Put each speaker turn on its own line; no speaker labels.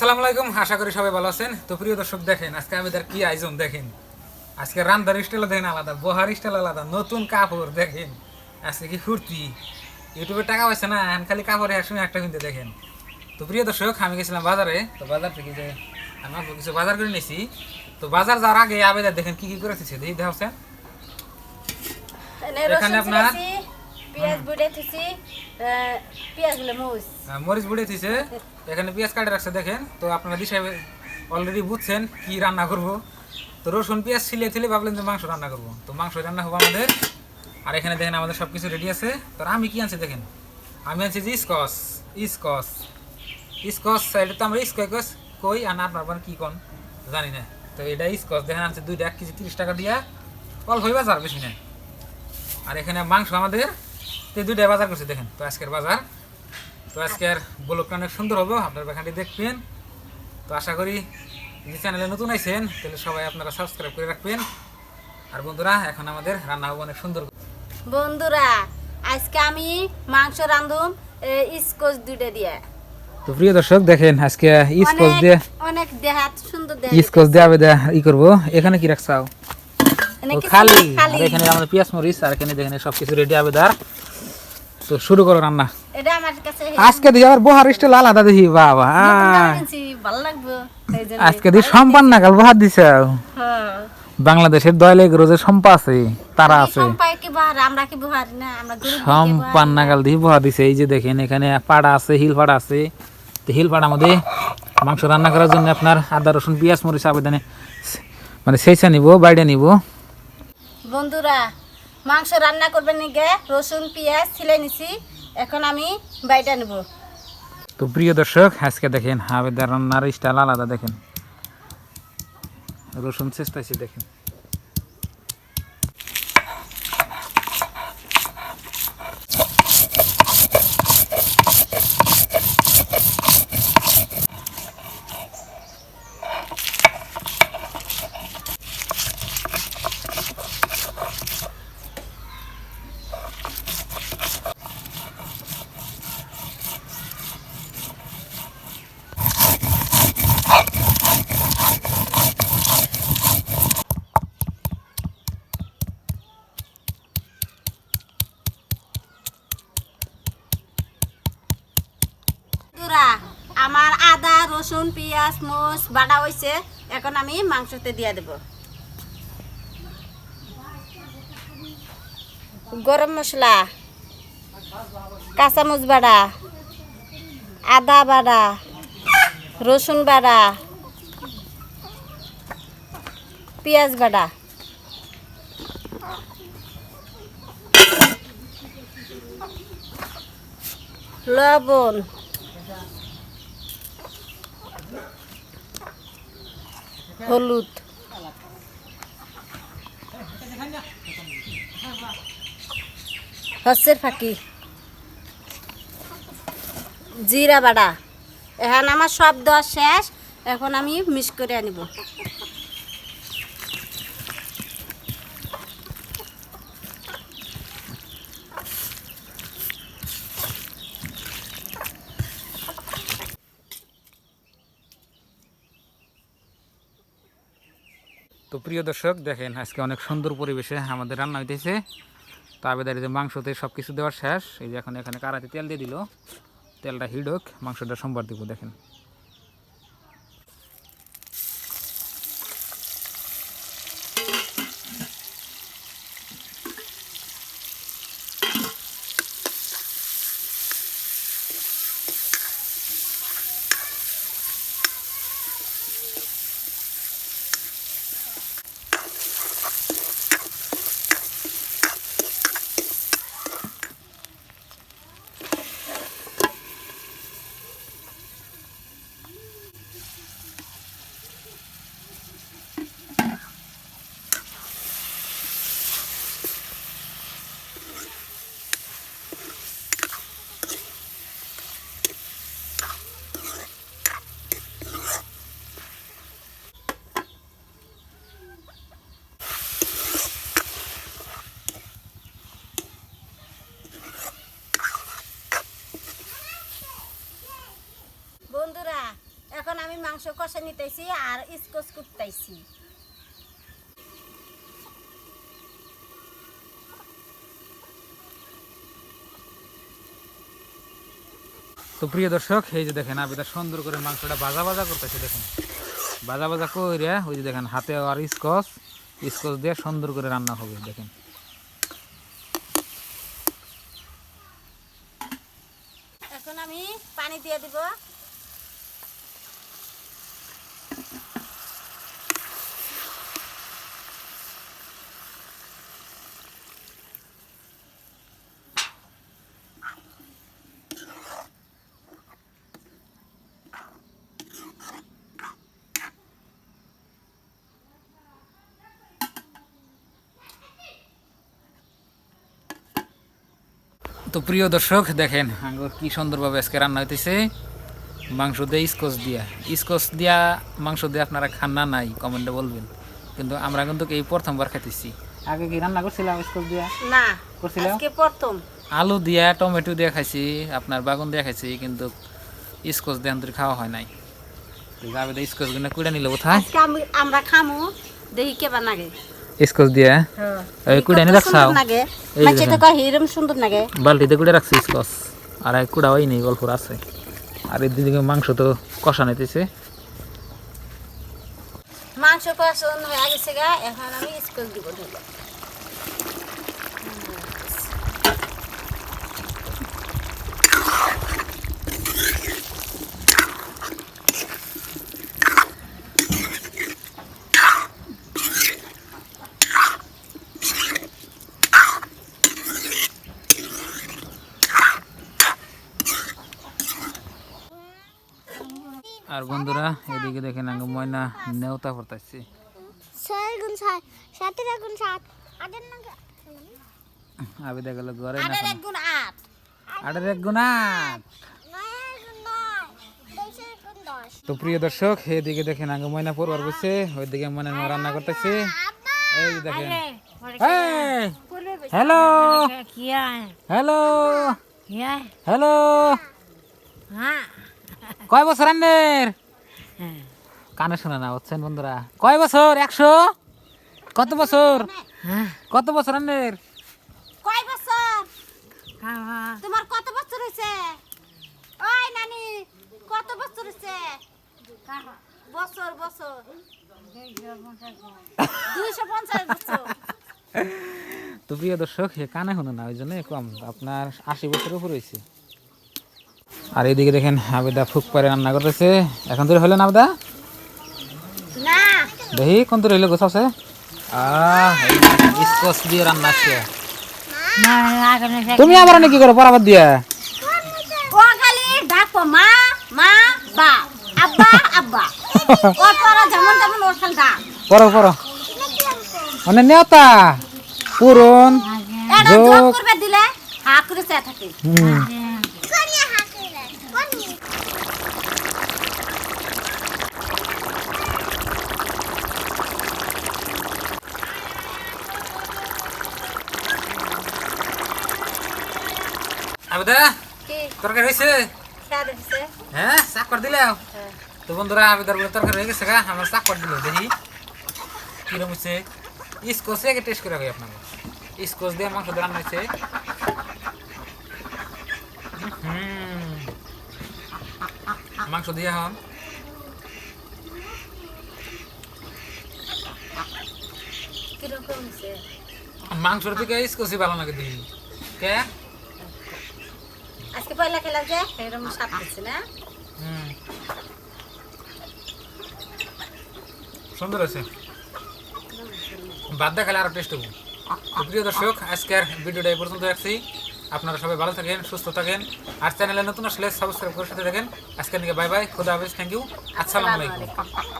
আসসালামু আলাইকুম আশা করি সবাই ভালো আছেন। তো প্রিয় দর্শক দেখেন আজকে আমাদের কি আয়োজন দেখেন। আজকে রান্নার স্টাইল দেখেন আলাদা বহার স্টাইল আলাদা নতুন কাপড় দেখেন। আজকে কি ফুর্তি ইউটিউবে টাকা পয়সা না এখন খালি কাপড়ে একসঙ্গে একটা কিনতে দেখেন। তো প্রিয় দর্শক আমি গেছিলাম বাজারে। তো বাজার থেকে যে আমি কিছু বাজার করে নিয়েছি। তো বাজার যাওয়ার আগে আবেদা দেখেন কি কি করে দেখি দেখা
এনে
এখানে আপনার-
থুছি
মরিচ। বুড়ে দিছে এখানে পেঁয়াজ কাটে রাখছে, দেখেন। তো আপনারা দিশায় অলরেডি বুঝছেন কি রান্না করব। তো রসুন, পেঁয়াজ ছিলে ছিলে ভাবলেন যে মাংস রান্না করব। তো মাংস রান্না হবে আমাদের। আর এখানে দেখেন আমাদের সব কিছু রেডি আছে। তো আমি কি আনছি দেখেন? আমি আনছি যে স্কস স্কস স্কস এটা তো আমরা স্কস কই আর আপনার কি কন, জানি না। তো এটা স্কস দেখেন আনছে দুইটা, এক কেজি তিরিশ টাকা দিয়া। হয়ে বাজার, বেশি না আর এখানে মাংস আমাদের তো বাজার করছে দেখেন। তো আজকের বাজার তো আজকের ব্লগটা অনেক সুন্দর হব আপনার এখানটি দেখবেন। তো আশা করি যদি চ্যানেলে নতুন আইছেন তাহলে সবাই আপনারা সাবস্ক্রাইব করে রাখবেন। আর বন্ধুরা এখন আমাদের রান্না হবে অনেক সুন্দর।
বন্ধুরা আজকে আমি মাংস রান্ধুম ইসকোচ দুইটা দিয়ে।
তো প্রিয় দর্শক দেখেন আজকে স্কচ দিয়ে
অনেক- দেহাত সুন্দর দেহ
স্কচ দিয়ে আবেদা ই করব। এখানে কি রাখছাও? খালি
না,
এখানে আমাদের পেঁয়াজ মরিচ আর এখানে দেখেন সব কিছু রেডি আবেদার তো শুরু করো রান্না।
এটা আমার কাছে
আজকে দেখি আবার বহার স্টাইল আলাদা দেখি বাবা।
ভালো লাগবে।
আজকে দেখি সম্পান নাগাল বহার দিছে।
হ্যাঁ।
বাংলাদেশের দয়ালে রোজে সম্পা আছে তারা আছে।
না
সম্পান নাগাল দিয়ে বহা দিছে। এই যে দেখেন এখানে পাড়া আছে হিল পাড়া আছে। তো হিল পাড়া মধ্যে মাংস রান্না করার জন্য আপনার আদা রসুন পেঁয়াজ মরিচ আবেদনে মানে সেইসা নিব বাইরে নিব।
বন্ধুরা, মাংস রান্না করবেন নিগে রসুন, পেঁয়াজ ছিলে নিছি, এখন আমি বাইটা নেব।
তো প্রিয় দর্শক, আজকে দেখেন হাবেদার রান্নার স্টাইল আলাদা দেখেন। রসুন চেষ্টাছি দেখেন
বন্ধুরা আমার আদা রসুন, পেঁয়াজ মোচ বাটা হয়েছে এখন আমি মাংসতে দিয়ে দেব। গরম মশলা কাঁচামুচ বাড়া আদা বাড়া রসুন বাড়া পেঁয়াজ বাড়া লবণ হলুদ। হসের ফাঁকি। জিরা বাড়া। এখন আমার সব শেষ এখন আমি মিক্স করে আনিব।
তো প্রিয় দর্শক, দেখেন আজকে অনেক সুন্দর পরিবেশে আমাদের রান্না হইতেছে। তো যে মাংসতে সব কিছু দেওয়ার শেষ। এই যে এখন এখানে কারাতে তেল দিয়ে দিল। তেলটা হিট হোক মাংসটা সোমবার দিব, দেখেন।
মাংস কষে নিতেছি আর ইস্কস কুটতেছি।
তো প্রিয় দর্শক এই যে দেখেন আবিদা সুন্দর করে মাংসটা ভাজা ভাজা করতেছে দেখেন। ভাজা ভাজা করে ওই যে দেখেন হাতে আর স্কচ স্কচ দিয়ে সুন্দর করে রান্না হবে দেখেন।
এখন আমি পানি দিয়ে দিব।
তো প্রিয় দর্শক দেখেন আঙ্গুর কি সুন্দরভাবে আজকে রান্না হইতেছে। মাংস দিয়ে স্কচ দিয়া। স্কচ দিয়া মাংস দিয়ে আপনারা খান না নাই কমেন্টে বলবেন। কিন্তু আমরা কিন্তু এই প্রথমবার খাইতেছি। আগে কি রান্না করছিলাম স্কচ দিয়া?
না
করছিলাম?
আজকে প্রথম।
আলু দিয়া টমেটো দিয়া খাইছি আপনার বাগুন দিয়া খাইছি কিন্তু স্কচ দিয়ে আন্তরিক খাওয়া হয় নাই। যাবে স্কচগুলো কুড়ে নিল কোথায়
আজকে আমরা খামু দেখি কেবা নাগে
স্কচ দিয়ে এই কুড়া নিয়ে রাখছাও?
লাগে। মাছে তো। কয় হিরম সুন্দর লাগে।
বালতিতে কুড়ে রাখছি স্কচ আর এই কুড়া ওই নেই গল্প আছে। আর এদিকে মাংস তো কষা নিতেছে।
মাংস কষন হয়ে গেছে গা এখন আমি স্কচ দিব।
আর বন্ধুরা এদিকে দেখেন আগে ময়না নেওতা পড়তাছে। আবি দেখা গেল ঘরে না
আটের এক গুণ আট।
তো প্রিয় দর্শক এদিকে দেখেন আগে ময়না পড়বার বসে ওইদিকে মনে রান্না করতেছে। এই দেখেন। হ্যালো হ্যালো হ্যালো কয় বছর আন্নের? কানে শোনা না হচ্ছেন বন্ধুরা। কয় বছর? একশো? কত বছর? কত বছর আন্নের?
কয় বছর? তোমার কত বছর হয়েছে? ওই নানি কত বছর হয়েছে? বছর বছর। দুইশো পঞ্চাশ বছর।
তো প্রিয় দর্শক কানে শোনে না ওই জন্য কম। আপনার আশি বছর উপর হয়েছে। আর এদিকে দেখেন আবেদা ফুক পারে রান্না করতেছে। এখন তোর হলো না আবেদা? দেখি কোন তোর হইল গোছাছে আহ স্কচ দিয়ে রান্না আছে তুমি আবার নাকি করো পরাবার দিয়া। মানে পুরন
এটা
যোগ।
যোগ দিলে হা করে থাকে
হুম
কনিয়া হাতে কনি
আবেদা তরকারি হয়েছে? হ্যাঁ চাক করে দিলাম তো বন্ধুরা আবেদার বলে তরকারি হয়ে গেছে গা আমার চাক করে দিল দেখি কিরম হচ্ছে স্কোচ আগে টেস্ট করে হয় আপনাকে স্কোচ দিয়ে মাংস দিয়ে রান্না হয়েছে। মাংস দিয়ে হন মাংসর থেকে স্কোচই ভালো লাগে দেখি। কে?
আজকে পয়লা খেলাম যে? এরকম সাপ না?
সুন্দর আছে। বাদ দেখালে আরও টেস্ট হব। প্রিয় দর্শক আজকের ভিডিওটা এই পর্যন্ত রাখছি। আপনারা সবাই ভালো থাকেন সুস্থ থাকেন। আর চ্যানেলে নতুন আসলে সাবস্ক্রাইব করে সাথে থাকেন। আজকের দিকে বাই বাই খুদা হাফেজ থ্যাংক ইউ আসসালামু আলাইকুম।